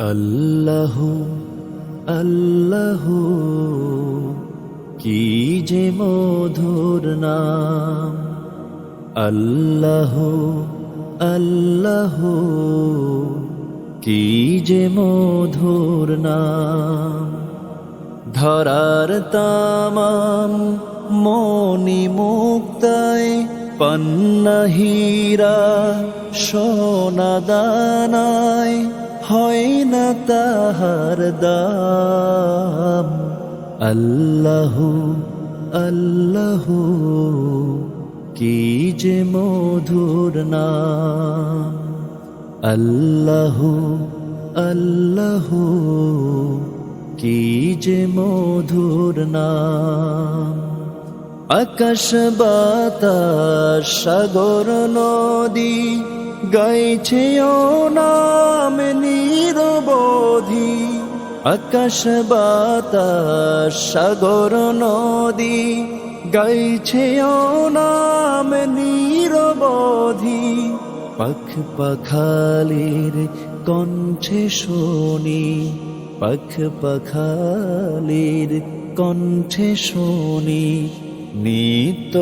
আল্লাহ আল্লাহ, কি যে মধুর নাম। আল্লাহ আল্লাহ, কি যে মধুর নাম। ধরার তামাম মনি মুক্তায় পন্নহীরা সোনা দানায় হয় না তাহার দাম। আল্লাহ আল্লাহ, কি যে মধুর নাম। আল্লাহ আল্লাহ, কি যে মধুর নাম। আকাশ, বাতাস, সাগর, নদী গাইছে নাম নিরবধি, আকাশ বাতাস, সাগর নদী। গাইছে নাম নিরবধি, পাখ পাখালির কণ্ঠে শুনি। পাখ পাখালির কণ্ঠে শুনি নিত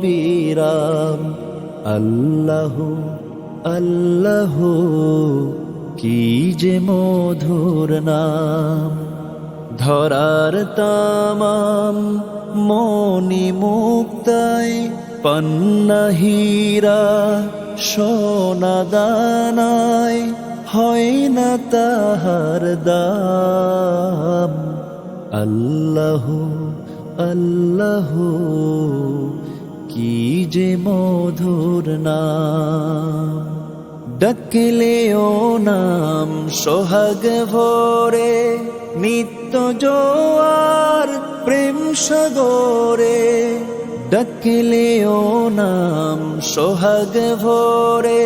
বিরাম আল্লাহ আল্লাহ, কি যে মধুর নাম। ধরার তামাম মনি মুক্তায় পন্নহীরা সোনা দানায় হয় না তাহার দাম। আল্লাহ আল্লাহ, কি যে মধুর নাম। ডাকলে ও নাম সোহাগ ভরে, নিত্য জোয়ার প্রেম সাগরে। ডাকলে ও নাম সোহাগ ভরে,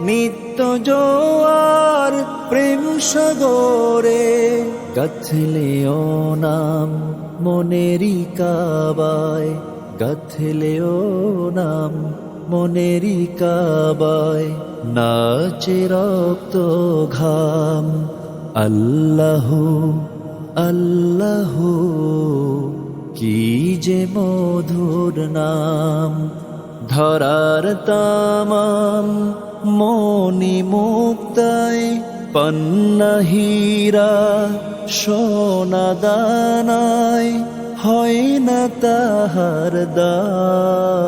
নিত্য জোয়ার প্রেম সাগরে। গাথলে ও নাম মনেরি কাবায় গাথলে ও নাম মনেরি কাবায় নাচে রক্ত ঘাম। আল্লাহ আল্লাহ, কি যে মধুর নাম। ধরার তামাম মনি মুক্তায় পন্নহীরা সোনা দানায় হয় না তাহার দাম।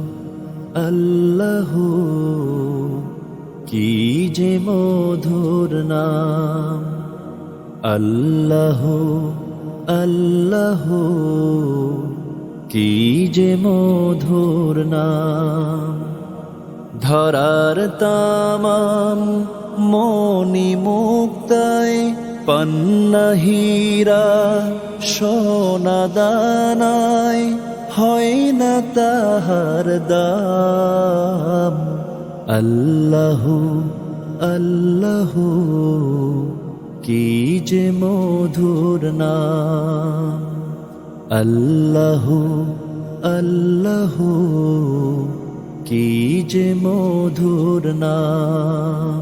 আল্লাহ, কি যে মধুর নাম। আল্লাহ আল্লাহ, কি যে মধুর নাম। ধরার তামাম মনি মুক্তায় পন্নহীরা সোনা দানায় হয় না তাহার দাম। আল্লাহ আল্লাহ, কি যে মধুর নাম। আল্লাহ আল্লাহ, কি যে মধুর নাম।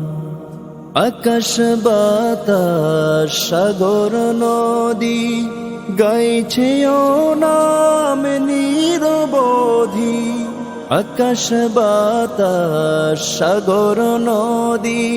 আকাশ, বাতাস, সাগর, নদী গাইছে ও নাম নিরবধি আকাশ বাতাস সাগর নদী।